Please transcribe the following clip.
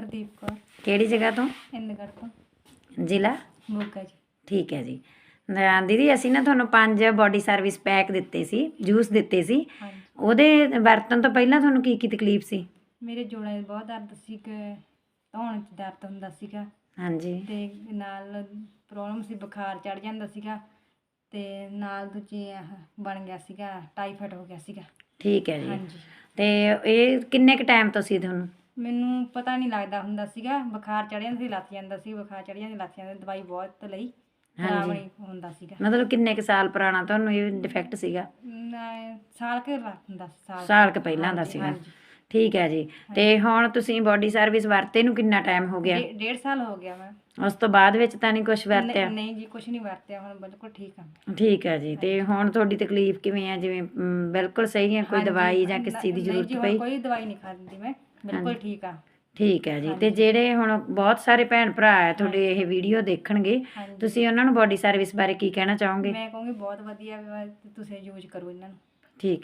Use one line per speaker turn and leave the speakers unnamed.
ਹਰਦੀਪ ਕੌਰ।
ਕਿਹੜੀ ਜਗ੍ਹਾ ਤੋਂ?
ਇੰਦਗੜ ਤੋਂ।
ਜ਼ਿਲ੍ਹਾ?
ਮੋਗਾ ਜੀ।
ਠੀਕ ਹੈ ਜੀ। ਅਹ ਦੀਦੀ ਅਸੀਂ ਨਾ ਤੁਹਾਨੂੰ ਪੰਜ ਬਾਡੀ ਸਰਵਿਸ ਪੈਕ ਦਿੱਤੇ ਸੀ ਜੂਸ ਦਿੱਤੇ ਸੀ।
ਹਾਂਜੀ।
ਉਹਦੇ ਵਰਤਣ ਤੋਂ ਪਹਿਲਾਂ ਤੁਹਾਨੂੰ ਕੀ ਕੀ ਤਕਲੀਫ ਸੀ?
ਮੇਰੇ ਜੋੜਾਂ 'ਚ ਬਹੁਤ ਦਰਦ ਸੀ ਕਿ ਧੌਣ 'ਚ ਦਰਦ ਹੁੰਦਾ ਸੀਗਾ।
ਹਾਂਜੀ।
ਤੇ ਨਾਲ ਪ੍ਰੋਬਲਮ ਸੀ ਬੁਖਾਰ ਚੜ ਜਾਂਦਾ ਸੀਗਾ। ਤੇ ਨਾਲ ਦੂਜੀ ਆਹ ਬਣ ਗਿਆ ਸੀਗਾ ਟਾਈਫਾਇਡ ਹੋ ਗਿਆ ਸੀਗਾ।
ਠੀਕ ਹੈ ਜੀ।
ਹਾਂਜੀ।
ਤੇ ਇਹ ਕਿੰਨੇ ਕ ਟਾਈਮ ਤੋਂ ਸੀ ਤੁਹਾਨੂੰ?
ਮੈਨੂੰ ਪਤਾ ਨਹੀਂ ਲੱਗਦਾ ਹੁੰਦਾ ਸੀਗਾ ਬੁਖਾਰ ਚੜ ਜਾਂਦਾ ਸੀ ਲੱਥ ਜਾਂਦਾ ਸੀ ਬੁਖਾਰ ਚੜ ਜਾਂਦਾ ਲੱਥ ਜਾਂਦਾ ਦਵਾਈ ਬਹੁਤ ਲਈ ਖਰਾਬ
ਹਾਂਜੀ।
ਨਹੀਂ ਹੁੰਦਾ ਸੀਗਾ।
ਮਤਲਬ ਕਿੰਨੇ ਕ ਸਾਲ ਪੁਰਾਣਾ ਤੁਹਾਨੂੰ ਇਹ ਡਿਫੈਕਟ ਸੀਗਾ?
ਮੈਂ ਸਾਲ ਕੇ ਹੁੰਦਾ ਸੀ ਸਾਲ
ਸਾਲ ਕੁ ਪਹਿਲਾਂ ਦਾ
ਹਾਂਜੀ,
ਸੀਗਾ।
ਹਾਂਜੀ।
ਠੀਕ ਹੈ ਜੀ। ਤੇ ਹੁਣ ਤੁਸੀਂ ਬਾਡੀ ਸਰਵਿਸ ਵਰਤੇ ਨੂੰ ਕਿੰਨਾ ਟਾਈਮ ਹੋ ਗਿਆ?
ਡੇ- ਡੇਢ ਸਾਲ ਹੋ ਗਿਆ ਮੈਂ
ਉਸ ਤੋਂ ਬਾਅਦ ਵਿੱਚ ਤਾਂ ਨਹੀਂ ਕੁਝ ਵਰਤਿਆ?
ਨਹੀਂ ਨਹੀਂ ਜੀ ਕੁਝ ਨਹੀਂ ਵਰਤਿਆ ਹੁਣ ਬਿਲਕੁਲ ਠੀਕ ਆ
ਠੀਕ ਹੈ ਜੀ। ਤੇ ਹੁਣ ਤੁਹਾਡੀ ਤਕਲੀਫ ਕਿਵੇਂ ਹੈ? ਜਿਵੇਂ ਮ, ਬਿਲਕੁਲ ਸਹੀ ਹੈ ਕੋਈ
ਹਾਂਜੀ,
ਦਵਾਈ ਜਾਂ
ਨਾ-
ਕਿਸੇ ਚੀਜ਼ ਦੀ
ਨਹੀਂ
ਜ਼ਰੂਰਤ
ਹੁਣ
ਪਈ?
ਕੋਈ ਦਵਾਈ ਨਹੀਂ ਖਾਂਦੀ ਮੈਂ। ਬਿਲਕੁਲ। ਠੀਕ ਆ।
ਠੀਕ ਹੈ ਜੀ। ਤੇ। ਜਿਹੜੇ ਹੁਣ ਬਹੁਤ ਸਾਰੇ ਭੈਣ ਭਰਾ ਹੈ ਤੁਹਾਡੇ ਇਹ ਵੀਡੀਓ ਦੇਖਣਗੇ
ਹਾਂਜੀ।
ਤੁਸੀਂ ਉਹਨਾਂ ਨੂੰ ਬਾਡੀ ਸਰਵਿਸ ਬਾਰੇ ਕੀ ਕਹਿਣਾ ਚਾਹੋਗੇ?
ਮੈਂ ਕਹੂੰਗੀ ਬਹੁਤ ਵਧੀਆ ਵਾ ਤੇ ਤੁਸੀਂ ਯੂਜ਼ ਕਰੋ ਇਹਨਾਂ ਨੂੰ।
ਠੀਕ।